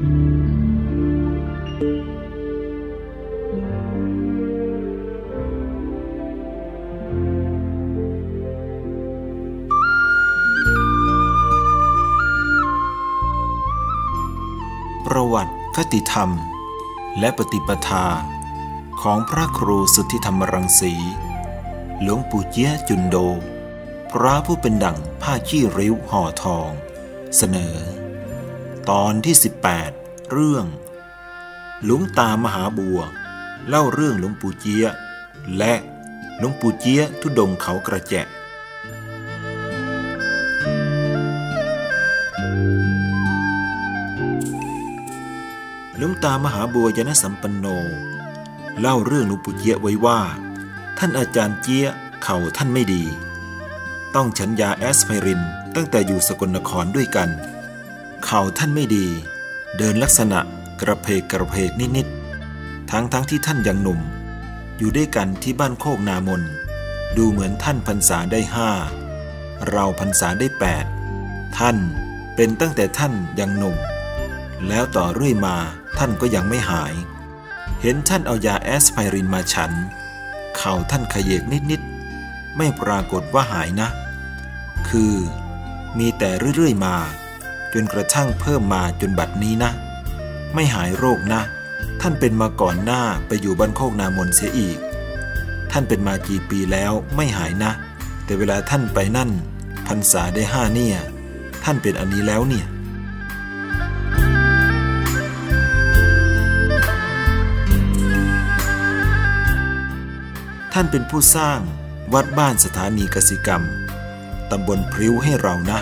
ประวัติคติธรรม และปฏิปทา ของพระครูสุทธิธรรมรังสี หลวงปู่เจี้ยจุนโด พระผู้เป็นดั่งผ้าขี้ริ้วห่อทอง เสนอ ตอนที่ 18 เรื่อง หลวงตามหาบัว เล่าเรื่องหลวงปู่เจี้ยและหลวงปู่เจี้ยทุดงเขากระแจะหลวงตามหาบัวยนสัมปันโน เล่าเรื่องหลวงปู่เจี๊ยไว้ว่า ท่านอาจารย์เจี๊ยเข่าท่านไม่ดี ต้องฉันยาแอสไพรินตั้งแต่อยู่สกลนครด้วยกัน เข่าท่านไม่ดี เดินลักษณะกระเพกกระเพกนิดๆ ทั้งทั้งที่ท่านยังหนุ่ม อยู่ด้วยกันที่บ้านโคกนามน ดูเหมือนท่านพรรษาได้ห้า เราพรรษาได้แปด ท่านเป็นตั้งแต่ท่านยังหนุ่ม แล้วต่อเรื่อยมาท่านก็ยังไม่หาย เห็นท่านเอายาแอสไพรินมาฉัน เข่าท่านขยเยกนิดๆ ไม่ปรากฏว่าหายนะ คือมีแต่เรื่อยๆมา จนกระทั่งเพิ่มมาจนบัดนี้นะ ไม่หายโรคนะ ท่านเป็นมาก่อนหน้าไปอยู่บ้านโคกนามนเสียอีก ท่านเป็นมากี่ปีแล้วไม่หายนะ แต่เวลาท่านไปนั่นพรรษาได้ห้าเนี่ย ท่านเป็นอันนี้แล้วเนี่ยท่านเป็นผู้สร้างวัดบ้านสถานีกสิกรรม ตำบลพริ้วให้เรานะ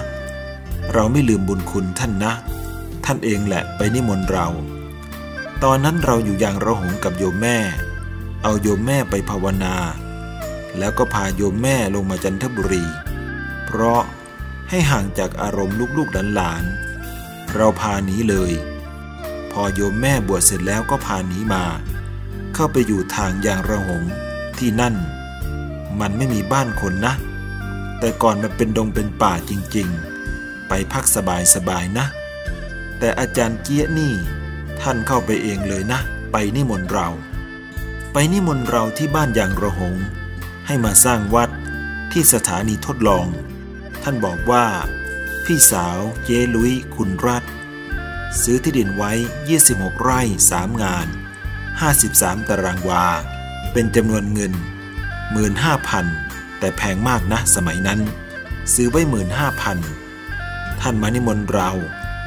เราไม่ลืมบุญคุณท่านนะ ท่านเองแหละไปนิมนต์เรา ตอนนั้นเราอยู่อย่างระหงกับโยมแม่ เอาโยมแม่ไปภาวนา แล้วก็พาโยมแม่ลงมาจันทบุรี เพราะให้ห่างจากอารมณ์ลูกๆหลานๆเราพาหนีเลย พอโยมแม่บวชเสร็จแล้วก็พาหนีมา เข้าไปอยู่ทางอย่างระหงที่นั่น มันไม่มีบ้านคนนะ แต่ก่อนมันเป็นดงเป็นป่าจริงๆ ไปพักสบายสบายนะ แต่อาจารย์เกี้ยนี่ ท่านเข้าไปเองเลยนะ ไปนิมนต์เรา ไปนิมนต์เราที่บ้านอย่างระหง ให้มาสร้างวัดที่สถานีทดลอง ท่านบอกว่า พี่สาวเจลุยคุณรัตซื้อที่ดินไว้ 26 ไร่ 3 งาน 53 ตารางวา เป็นจำนวนเงิน 15,000แต่แพงมากนะสมัยนั้น ซื้อไว้ 15,000 ท่านมานิมนต์เรา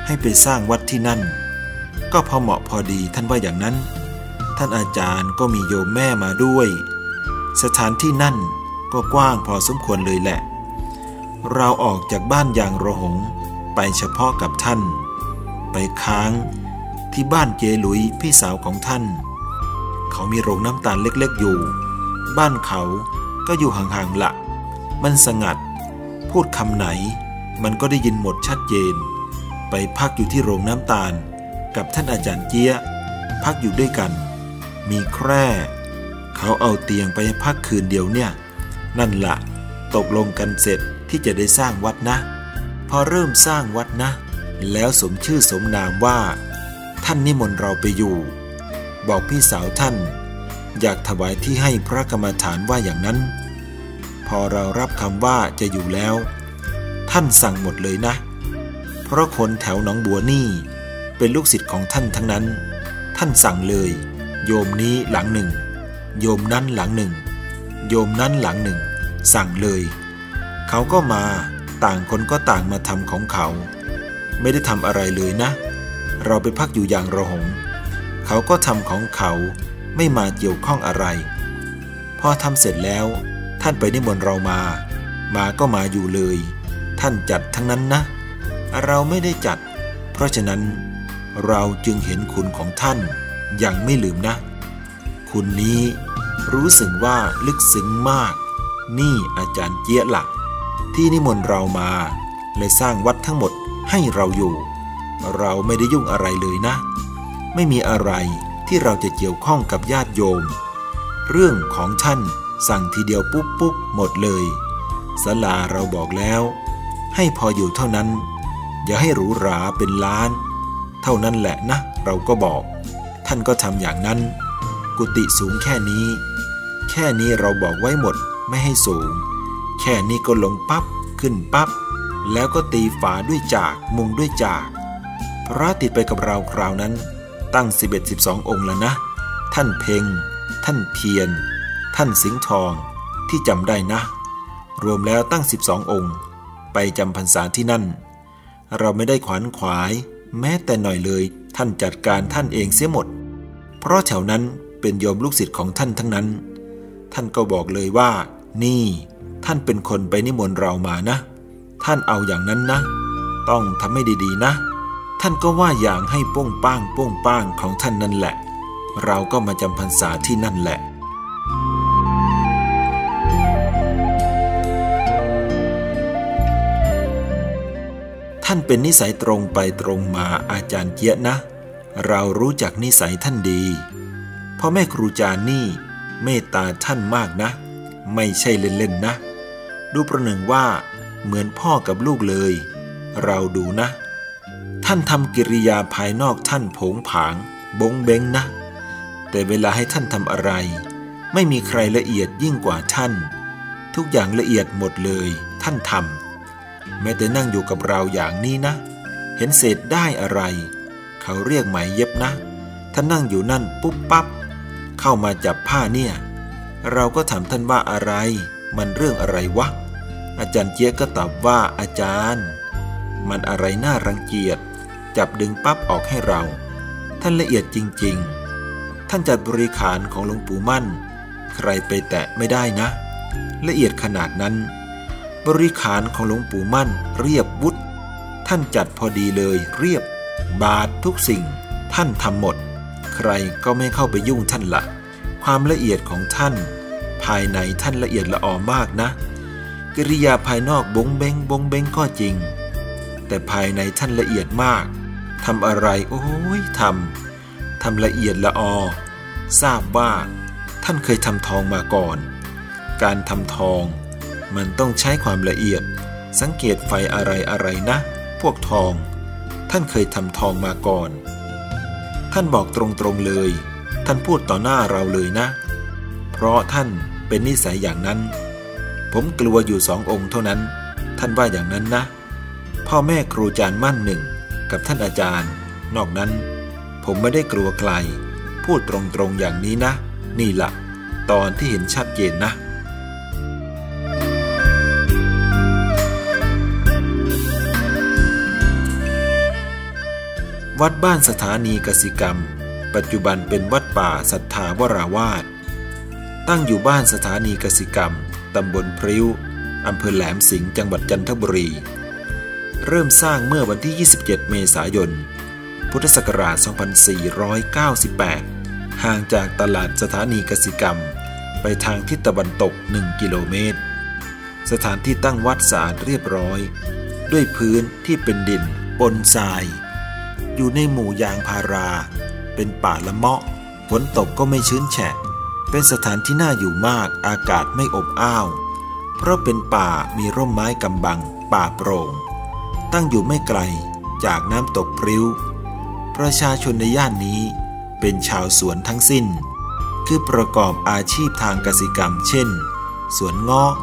ให้ไปสร้างวัดที่นั่น ก็พอเหมาะพอดีท่านว่าอย่างนั้น ท่านอาจารย์ก็มีโยมแม่มาด้วย สถานที่นั่นก็กว้างพอสมควรเลยแหละ เราออกจากบ้านอย่างระหงไปเฉพาะกับท่าน ไปค้างที่บ้านเจหลุยพี่สาวของท่าน เขามีโรงน้ำตาลเล็กๆอยู่ บ้านเขาก็อยู่ห่างๆละ มันสงัด พูดคำไหน มันก็ได้ยินหมดชัดเจน ไปพักอยู่ที่โรงน้ำตาล กับท่านอาจารย์เจี๊ยพักอยู่ด้วยกัน มีแคร่ เขาเอาเตียงไปพักคืนเดียวเนี่ย นั่นละ ตกลงกันเสร็จที่จะได้สร้างวัดนะ พอเริ่มสร้างวัดนะ แล้วสมชื่อสมนามว่า ท่านนิมนต์เราไปอยู่ บอกพี่สาวท่าน อยากถวายที่ให้พระกรรมฐานว่าอย่างนั้น พอเรารับคำว่าจะอยู่แล้ว ท่านสั่งหมดเลยนะ เพราะคนแถวหนองบัวนี่ เป็นลูกศิษย์ของท่านทั้งนั้น ท่านสั่งเลย โยมนี้หลังหนึ่ง โยมนั้นหลังหนึ่ง โยมนั้นหลังหนึ่ง สั่งเลย เขาก็มาต่างคนก็ต่างมาทำของเขา ไม่ได้ทำอะไรเลยนะ เราไปพักอยู่อย่างระหง เขาก็ทำของเขาไม่มาเกี่ยวข้องอะไร พอทำเสร็จแล้วท่านไปนิมนต์เรามา มาก็มาอยู่เลย ท่านจัดทั้งนั้นนะ เราไม่ได้จัด เพราะฉะนั้นเราจึงเห็นคุณของท่านอยังไม่ลืมนะ คุณนี้รู้สึกว่าลึกซึ้งมาก นี่อาจารย์เจี๊ยหลัก ที่นิมนต์เรามา เลยสร้างวัดทั้งหมดให้เราอยู่ เราไม่ได้ยุ่งอะไรเลยนะ ไม่มีอะไรที่เราจะเกี่ยวข้องกับญาติโยม เรื่องของท่านสั่งทีเดียวปุ๊บปุ๊บหมดเลยสลาเราบอกแล้ว ให้พออยู่เท่านั้น อย่าให้หรูหราเป็นล้าน เท่านั้นแหละนะ เราก็บอก ท่านก็ทำอย่างนั้น กุฏิสูงแค่นี้ แค่นี้เราบอกไว้หมดไม่ให้สูง แค่นี้ก็ลงปับ๊บขึ้นปับ๊บแล้วก็ตีฝาด้วยจากมุงด้วยจากพระติดไปกับเราคราวนั้น ตั้ง 11 12 องค์แล้วนะ ท่านเพ่งท่านเพียรท่านสิงห์ทองที่จำได้นะ รวมแล้วตั้ง 12 องค์ ไปจำพรรษาที่นั่น เราไม่ได้ขวัญขวาย แม้แต่หน่อยเลยท่านจัดการท่านเองเสียหมด เพราะแถวนั้นเป็นโยมลูกศิษย์ของท่านทั้งนั้น ท่านก็บอกเลยว่า นี่ ท่านเป็นคนไปนิมนต์เรามานะ ท่านเอาอย่างนั้นนะ ต้องทำให้ดีๆนะ ท่านก็ว่าอย่างให้ป้งป้างป้งป้างของท่านนั่นแหละ เราก็มาจำพรรษาที่นั่นแหละ ท่านเป็นนิสัยตรงไปตรงมาอาจารย์เจี๊ยนะ เรารู้จักนิสัยท่านดีพ่อแม่ครูจานี่ เมตตาท่านมากนะ ไม่ใช่เล่นๆนะ ดูประหนึ่งว่า เหมือนพ่อกับลูกเลย เราดูนะ ท่านทำกิริยาภายนอกท่านผงผาง บงเบงนะ แต่เวลาให้ท่านทำอะไร ไม่มีใครละเอียดยิ่งกว่าท่าน ทุกอย่างละเอียดหมดเลย ท่านทำ แม้แต่นั่งอยู่กับเราอย่างนี้นะ เห็นเศษได้อะไร เขาเรียกไหมเย็บนะ ท่านนั่งอยู่นั่นปุ๊บปั๊บเข้ามาจับผ้าเนี่ย เราก็ถามท่านว่าอะไร มันเรื่องอะไรวะ อาจารย์เจี๊ยก็ตอบว่าอาจารย์ มันอะไรน่ารังเกียจ จับดึงปั๊บออกให้เรา ท่านละเอียดจริง ๆ ท่านจัดบริขารของหลวงปู่มั่น ใครไปแตะไม่ได้นะ ละเอียดขนาดนั้น บริขารของหลวงปู่มั่นเรียบวุฒท่านจัดพอดีเลยเรียบ บาททุกสิ่ง ท่านทำหมด ใครก็ไม่เข้าไปยุ่งท่านละความละเอียดของท่าน ภายในท่านละเอียดละออมากนะ กิริยาภายนอกบงเบงบงเบงก็จริง แต่ภายในท่านละเอียดมากทำอะไรโอ้ยทำทำละเอียดละออ ทราบว่า ท่านเคยทำทองมาก่อน การทำทอง มันต้องใช้ความละเอียด สังเกตไฟอะไรอะไรนะ พวกทอง ท่านเคยทำทองมาก่อน ท่านบอกตรงๆเลย ท่านพูดต่อหน้าเราเลยนะ เพราะท่านเป็นนิสัยอย่างนั้น ผมกลัวอยู่สององค์เท่านั้น ท่านว่าอย่างนั้นนะ พ่อแม่ครูอาจารย์มั่นหนึ่ง กับท่านอาจารย์ นอกนั้น ผมไม่ได้กลัวใครพูดตรงๆอย่างนี้นะ นี่ละ่ะ ตอนที่เห็นชัดเจนนะ วัดบ้านสถานีกสิกรรม ปัจจุบันเป็นวัดป่าสัทธาวราวาสตั้งอยู่บ้านสถานีกสิกรรม ตำบลพริ้ว อำเภอแหลมสิงห์จังหวัดจันทบุรี เริ่มสร้างเมื่อวันที่ 27 เมษายน พุทธศักราช 2498 ห่างจากตลาดสถานีกสิกรรม ไปทางทิศตะวันตก 1 กิโลเมตร สถานที่ตั้งวัดสะอาดเรียบร้อย ด้วยพื้นที่เป็นดินปนทราย อยู่ในหมู่ยางพารา เป็นป่าละเมาะฝนตกก็ไม่ชื้นแฉะ เป็นสถานที่น่าอยู่มากอากาศไม่อบอ้าว เพราะเป็นป่ามีร่มไม้กำบัง ป่าโปร่ง ตั้งอยู่ไม่ไกลจากน้ำตกพริ้ว ประชาชนในย่านนี้เป็นชาวสวนทั้งสิ้น คือประกอบอาชีพทางกสิกรรม เช่น สวนงอก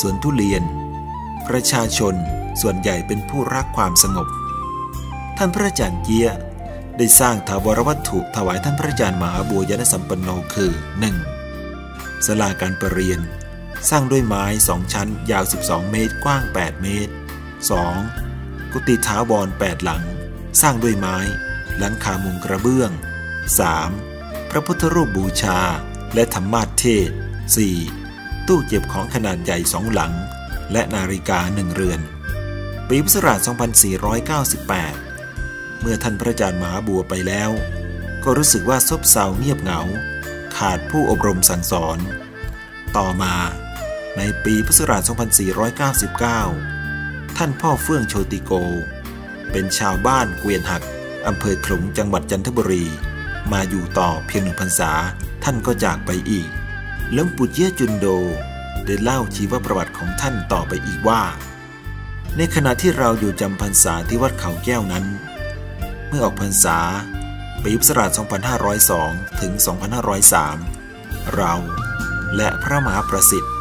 สวนทุเรียน ประชาชนส่วนใหญ่เป็นผู้รักความสงบ ท่านพระอาจารย์เยียได้สร้างถาวรวัตถุถวายท่านพระอาจารย์มหาบัวยนสัมปันโนคือ 1. ศาลาการประเรียน สร้างด้วยไม้สองชั้น ยาว 12 เมตร กว้าง 8 เมตร 2. กุฏิถาวร8หลัง สร้างด้วยไม้ หลังคามุงกระเบื้อง 3. พระพุทธรูปบูชา และธรรมาทเทศ 4. ตู้เก็บของขนาดใหญ่สองหลัง และนาฬิกาหนึ่งเรือน ปีพุทธศักราช2498 เมื่อท่านพระอาจารย์มหาบัวไปแล้ว ก็รู้สึกว่าซบเซาเงียบเหงา ขาดผู้อบรมสั่งสอน ต่อมาในปีพุทธศักราช 2499 ท่านพ่อเฟื่องโชติโก เป็นชาวบ้านเกวียนหักอำเภอขลุงจังหวัดจันทบุรี มาอยู่ต่อเพียงหนึ่งพรรษา ท่านก็จากไปอีกหลวงปู่เยี่ยจุนโดได้เล่าชีวประวัติของท่านต่อไปอีกว่า ในขณะที่เราอยู่จำพรรษาที่วัดเขาแก้วนั้น มื่อออกพรรษา ปีพุทธศักราช 2502 ถึง 2503 เราและพระมหาประสิทธิ์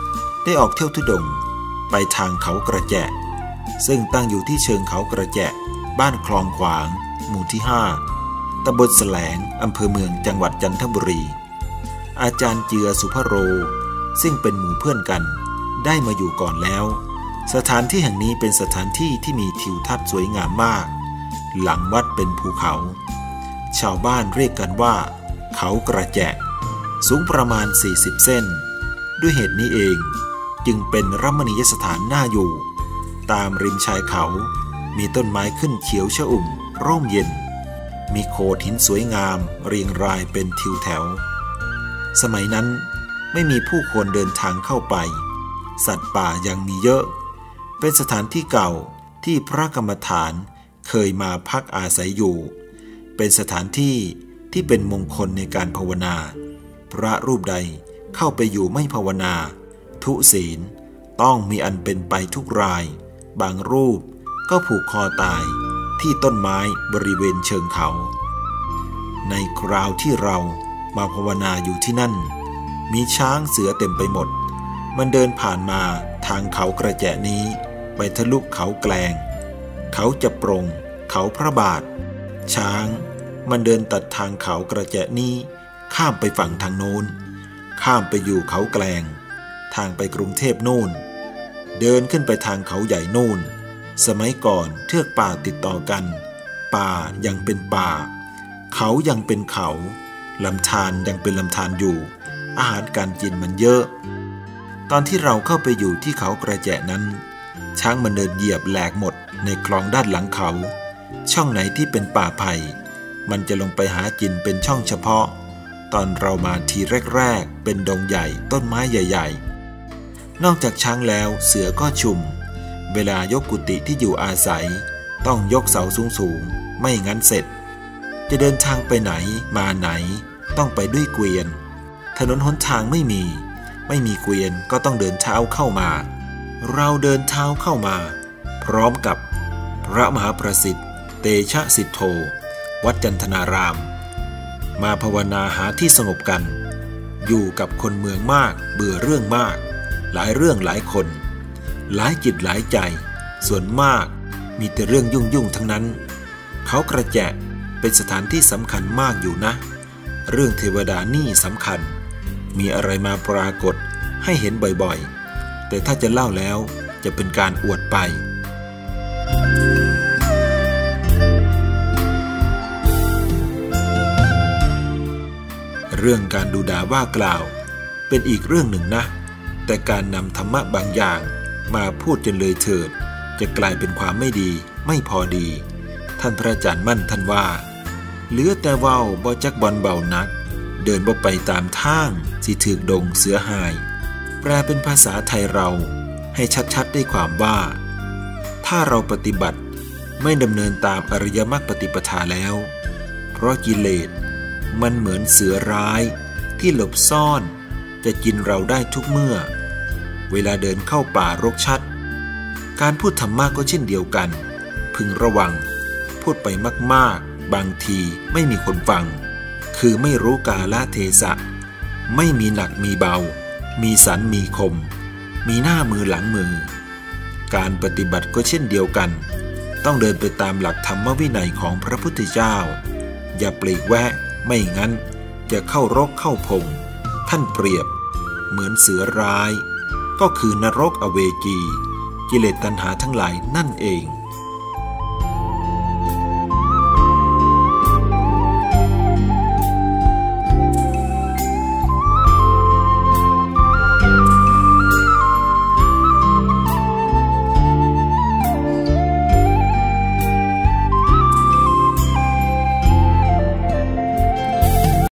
ได้ออกเที่ยวทุดงไปทางเขากระแจซึ่งตั้งอยู่ที่เชิงเขากระแจบ้านคลองขวาง หมู่ที่ 5ตำบลแสลงอำเภอเมืองจังหวัดจันทบุรี อาจารย์เจือสุภโร ซึ่งเป็นหมู่เพื่อนกัน ได้มาอยู่ก่อนแล้ว สถานที่แห่งนี้เป็นสถานที่ที่มีทิวทัศน์สวยงามมาก หลังวัดเป็นภูเขา ชาวบ้านเรียกกันว่า เขากระแจสูงประมาณ 40 เส้น ด้วยเหตุนี้เองจึงเป็นรัมณียสถานน่าอยู่ ตามริมชายเขามีต้นไม้ขึ้นเขียวชอุ่ม ร่มเย็น มีโขดหินสวยงามเรียงรายเป็นทิวแถว สมัยนั้นไม่มีผู้คนเดินทางเข้าไป สัตว์ป่ายังมีเยอะ เป็นสถานที่เก่าที่พระกรรมฐาน เคยมาพักอาศัยอยู่ เป็นสถานที่ที่เป็นมงคลในการภาวนา พระรูปใดเข้าไปอยู่ไม่ภาวนา ทุศีลต้องมีอันเป็นไปทุกราย บางรูปก็ผูกคอตายที่ต้นไม้บริเวณเชิงเขา ในคราวที่เรามาภาวนาอยู่ที่นั่น มีช้างเสือเต็มไปหมด มันเดินผ่านมาทางเขากระแจนี้ ไปทะลุเขาแกลง เขาจะปรง เขาพระบาท ช้าง มันเดินตัดทางเขากระแจนี้ข้ามไปฝั่งทางโน้น ข้ามไปอยู่เขาแกลง ทางไปกรุงเทพโน่น เดินขึ้นไปทางเขาใหญ่โน่น สมัยก่อนเทือกป่าติดต่อกัน ป่ายังเป็นป่า เขายังเป็นเขาลำธารยังเป็นลำธารอยู่ อาหารการกินมันเยอะ ตอนที่เราเข้าไปอยู่ที่เขากระแจนั้น ช้างมันเดินเหยียบแหลกหมด ในคลองด้านหลังเขา ช่องไหนที่เป็นป่าไผ่มันจะลงไปหากินเป็นช่องเฉพาะ ตอนเรามาทีแรกๆ เป็นดงใหญ่ต้นไม้ใหญ่ ๆ นอกจากช้างแล้วเสือก็ชุม เวลายกกุฏิที่อยู่อาศัย ต้องยกเสาสูงสูงไม่งั้นเสร็จ จะเดินทางไปไหนมาไหน ต้องไปด้วยเกวียน ถนนหนทางไม่มี ไม่มีเกวียนก็ต้องเดินเท้าเข้ามา เราเดินเท้าเข้ามา พร้อมกับ พระมหาประสิทธิ์เตชะสิทโธ วัดจันทนาราม มาภาวนาหาที่สงบกัน อยู่กับคนเมืองมากเบื่อเรื่องมาก หลายเรื่องหลายคน หลายจิตหลายใจ ส่วนมากมีแต่เรื่องยุ่งยุ่งทั้งนั้น เขากระแจเป็นสถานที่สำคัญมากอยู่นะ เรื่องเทวดานี่สำคัญ มีอะไรมาปรากฏให้เห็นบ่อยๆ แต่ถ้าจะเล่าแล้วจะเป็นการอวดไป เรื่องการดูด่าว่ากล่าว เป็นอีกเรื่องหนึ่งนะ แต่การนำธรรมะบางอย่างมาพูดจนเลยเถิด จะกลายเป็นความไม่ดีไม่พอดี ท่านพระอาจารย์มั่นท่านว่า เหลือแต่เว้าบ่จักบอลเบานัก เดินบ่ไปตามทางสิถือดงเสือหาย แปลเป็นภาษาไทยเราให้ชัดๆได้ความว่า ถ้าเราปฏิบัติไม่ดำเนินตามอริยมรรคปฏิปทาแล้ว เพราะกิเลส มันเหมือนเสือร้ายที่หลบซ่อน จะกินเราได้ทุกเมื่อ เวลาเดินเข้าป่ารกชัด การพูดธรรมะก็เช่นเดียวกัน พึงระวัง พูดไปมากๆ บางทีไม่มีคนฟัง คือไม่รู้กาลเทศะ ไม่มีหนักมีเบา มีสันมีคม มีหน้ามือหลังมือ การปฏิบัติก็เช่นเดียวกัน ต้องเดินไปตามหลักธรรมวินัยของพระพุทธเจ้า อย่าปลีกแวะ ไม่งั้นจะเข้ารกเข้าพง ท่านเปรียบ เหมือนเสือร้าย ก็คือนรกอเวจี กิเลสตัณหาทั้งหลายนั่นเอง